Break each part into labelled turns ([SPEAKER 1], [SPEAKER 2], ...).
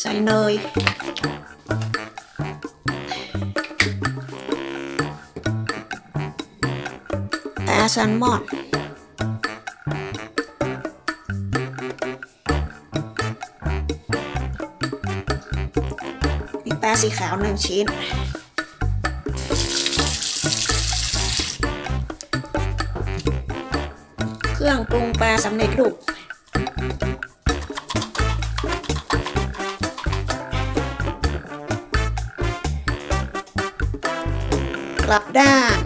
[SPEAKER 1] ใส่เนยปลาแซลมอนมีแปลาสีขาวหนึ่งชิ้นเครื่องปรุงปลาสำเร็จรูป กลับด้าน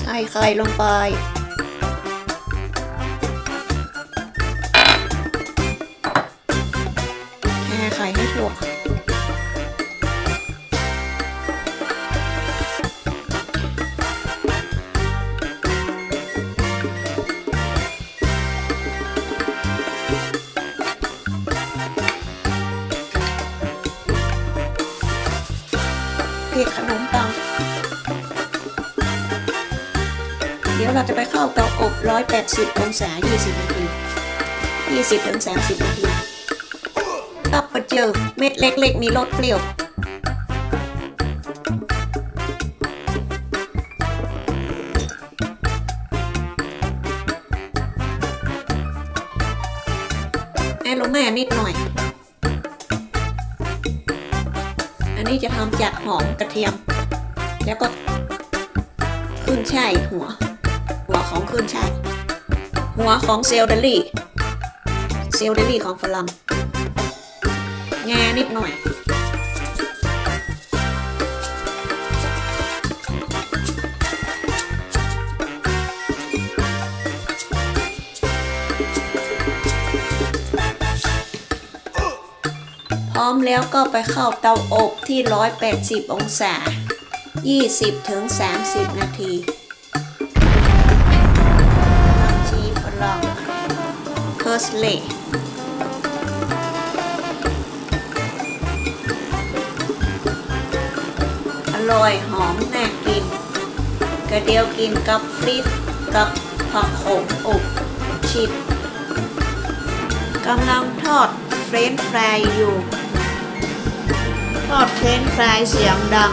[SPEAKER 1] ใส่ไข่ลงไป เดี๋ยวเราจะไปเข้าเตาอบ 180 องศา 20 นาที 20 ถึง 30 นาทีตับปะเจอเม็ดเล็กๆ มีรสเปรี้ยวแอโรมานิดหน่อย อันนี้จะทำจากหอมกระเทียม แล้วก็ขึ้นช่ายหัว หัวของขึ้นช่ายหัวของเซลเดอรี่ เซลเดอรี่ของฝรั่งงานิดหน่อยพร้อมแล้วก็ไปเข้าเตาอบที่ 180 องศา 20ถึง30 นาทีผักชีฝรั่งเพอร์สเลย์อร่อยหอมน่ากิน กระเดียวกินกับฟริตกับผักโขมอบชิดกำลังทอดเฟรนช์ฟรายอยู่ ทอดเฟรนช์ฟรายเสียงดัง